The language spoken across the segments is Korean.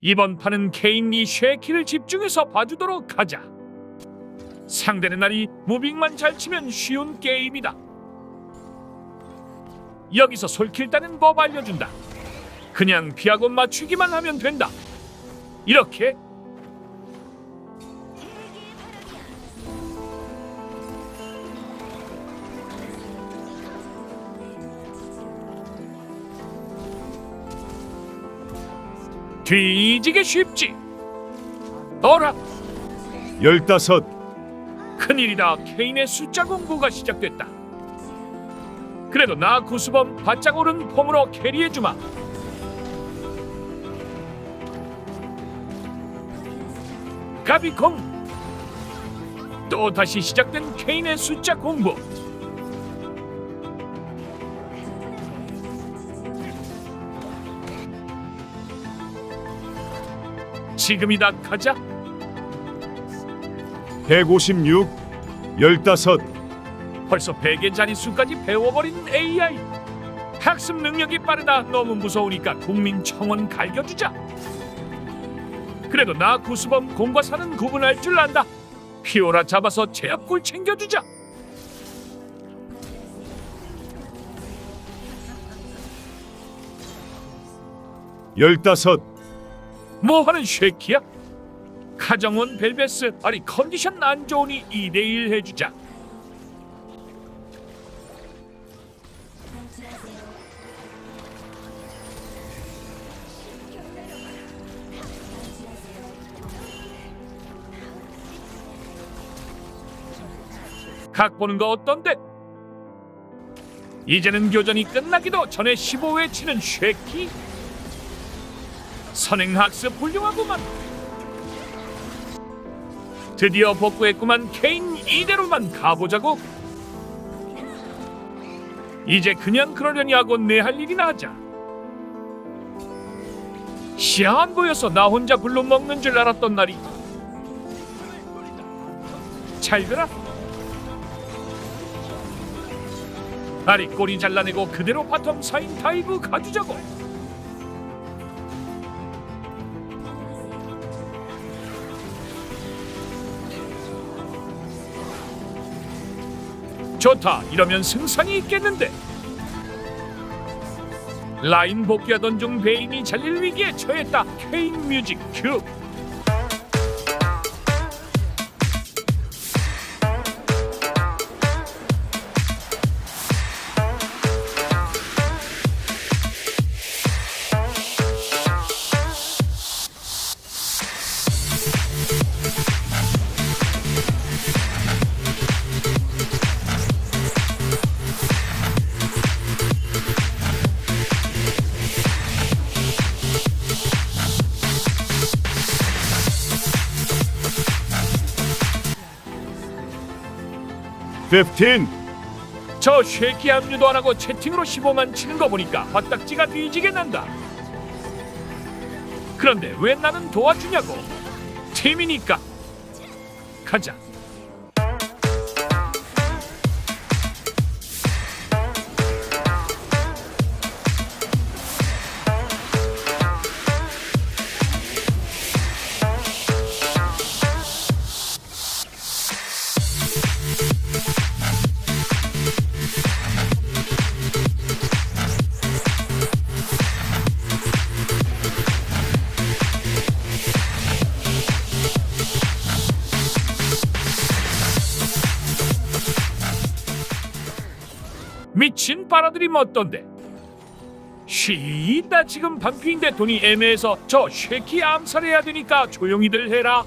이번 판은 케인이 쉐키를 집중해서 봐주도록 하자. 상대는 날이 무빙만 잘 치면 쉬운 게임이다. 여기서 솔킬 따는 법 알려준다. 그냥 피하고 맞추기만 하면 된다. 이렇게 뒤지게 쉽지. 어라 열다섯, 큰일이다. 케인의 숫자 공부가 시작됐다. 그래도 나 구수범 바짝 오른 폼으로 캐리해주마. 가비콩. 또 다시 시작된 케인의 숫자 공부. 지금이다 가자. 백오십육, 열다섯, 벌써 100의 자릿수까지 배워버린 AI 학습 능력이 빠르다. 너무 무서우니까 국민 청원 갈겨주자. 그래도 나 구수범 공과 사는 구분할 줄 안다. 피오라 잡아서 제압골 챙겨주자. 열다섯, 뭐하는 쉐키야? 카정원 벨베스 아니 컨디션 안 좋으니 2대1 해주자 각 보는 거 어떤데? 이제는 교전이 끝나기도 전에 15회 치는 쉐키 선행학습 훌륭하구만 드디어 복구했구만 케인 이대로만 가보자고. 이제 그냥 그러려니 하고 내 할 일이나 하자. 시야 안 보여서 나 혼자 굴로 먹는 줄 알았던 날이. 잘 들어. 아리 꼬리 잘라내고 그대로 바텀 사인 다이브 가주자고 좋다. 이러면 승산이 있겠는데. 라인 복귀하던 중 베인이 잘릴 위기에 처했다. 케인 뮤직 큐 fifteen, 저 쉐키 합류도 안 하고 채팅으로 15만 치는 거 보니까 화딱지가 뒤지게 난다. 그런데 왜 나는 도와주냐고? 팀이니까. 가자. 미친 바라들이 어떤데? 쉬, 나 지금 반피인데 돈이 애매해서 저 쉐키 암살해야 되니까 조용히들 해라.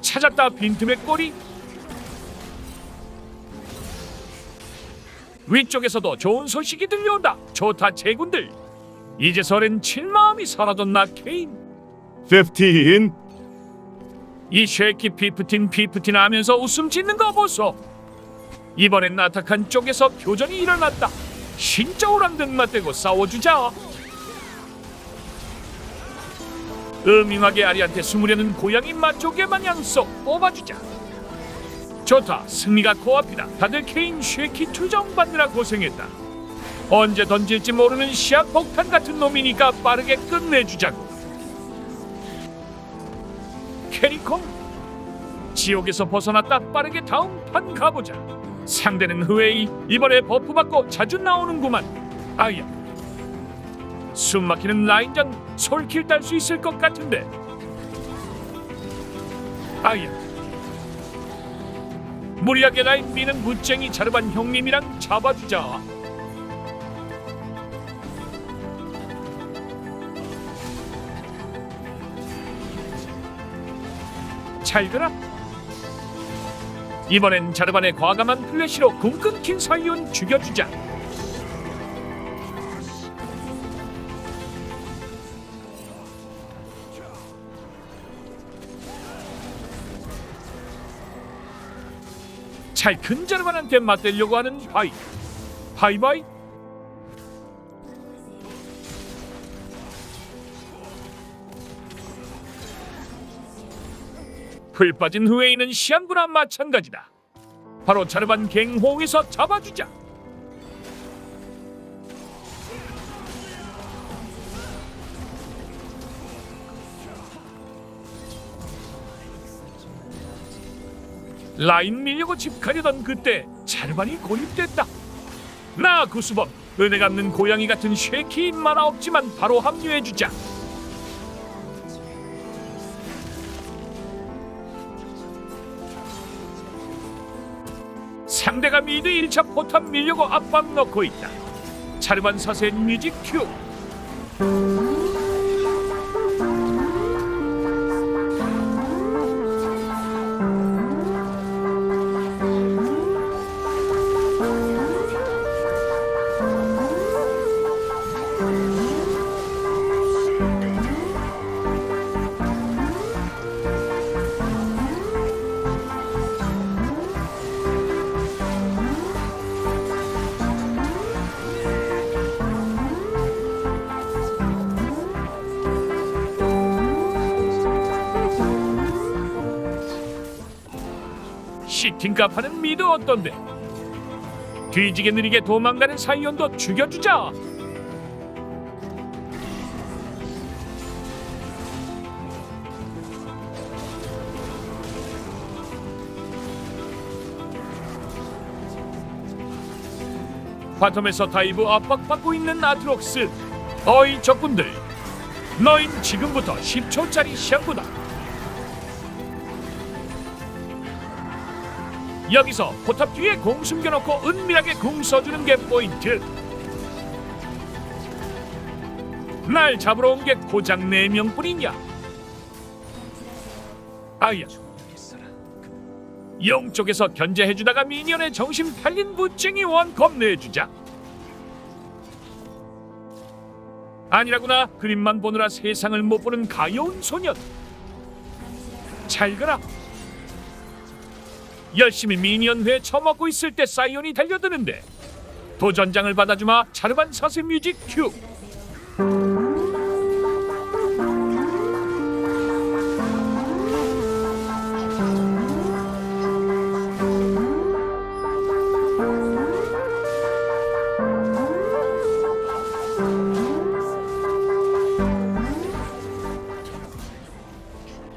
찾았다 빈틈의 꼬리. 위쪽에서도 좋은 소식이 들려온다. 좋다 제군들. 이제서는 칠마음이 사라졌나 케인. fifteen, 이 쉐키 피프틴 피프틴 하면서 웃음 짓는 거 보소. 이번엔 나타칸 쪽에서 교전이 일어났다. 진짜 듯 맞대고 싸워주자. 음흉하게 아리한테 숨으려는 고양이 맛조개 마냥 쏙 뽑아주자. 좋다. 승리가 코앞이다. 다들 케인 쉐키 투정 받느라 고생했다. 언제 던질지 모르는 시한폭탄 같은 놈이니까 빠르게 끝내주자고. 캐리콤 지옥에서 벗어났다 빠르게 다음 판 가보자. 상대는 흐웨이 이번에 버프 받고 자주 나오는구만. 아야. 숨막히는 라인전 솔킬 딸 수 있을 것 같은데. 아야. 무리하게 라인 미는 무쟁이 자르반 형님이랑 잡아주자. 잘 들어. 이번엔 자르반의 과감한 플래시로 궁 끊긴 사이온 죽여주자. 잘 큰 자르반한테 맞대려고 하는 바이. 바이바이. 풀 빠진 후웨이는 시안부나 마찬가지다. 바로 자르반 갱호에서 잡아주자. 라인 밀려고 집 가려던 그때 자르반이 고립됐다. 나 구수범 은혜 갚는 고양이 같은 쉐키 만화 없지만 바로 합류해주자. 상대가 미드 1차 포탑 밀려고 압박 넣고 있다. 자르반 사세 뮤직 큐. 시팅값 하는 미드 어떤데? 뒤지게 느리게 도망가는 사이온도 죽여주자. 바텀에서 다이브 압박받고 있는 아트록스. 어이 적군들, 너흰 지금부터 10초짜리 시합보다 여기서 포탑 뒤에 공 숨겨놓고 은밀하게 공 써주는 게 포인트. 날 잡으러 온 게 고작 네 명뿐이냐? 아야. 영 쪽에서 견제해주다가 미니언의 정신 팔린 무쟁이 원 겁내주자. 아니라구나 그림만 보느라 세상을 못 보는 가여운 소년. 잘 가라. 열심히 미니언 회 처먹고 있을 때 사이온이 달려드는데 도전장을 받아주마 자르반 사세 뮤직 큐.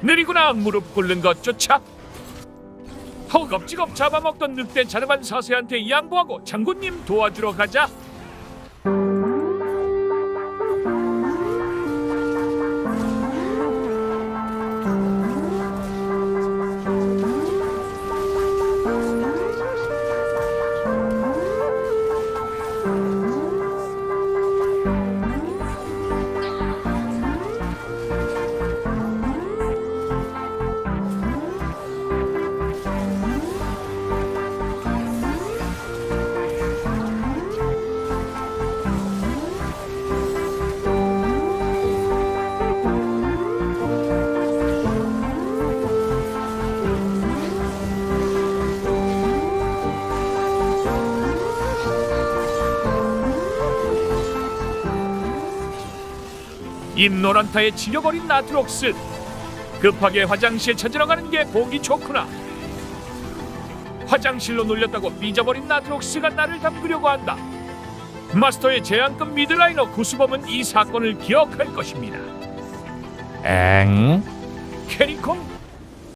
느리구나 무릎 꿇는 것조차 허겁지겁 잡아먹던 늑대 자르반 사세한테 양보하고 장군님 도와주러 가자. 임노란타에 지려버린 나트록스 급하게 화장실 찾으러 가는 게 보기 좋구나 화장실로 놀렸다고 삐져버린 나트록스가 나를 담그려고 한다 마스터의 제한급 미들라이너 구수범은 이 사건을 기억할 것입니다. 엥? 캐리콤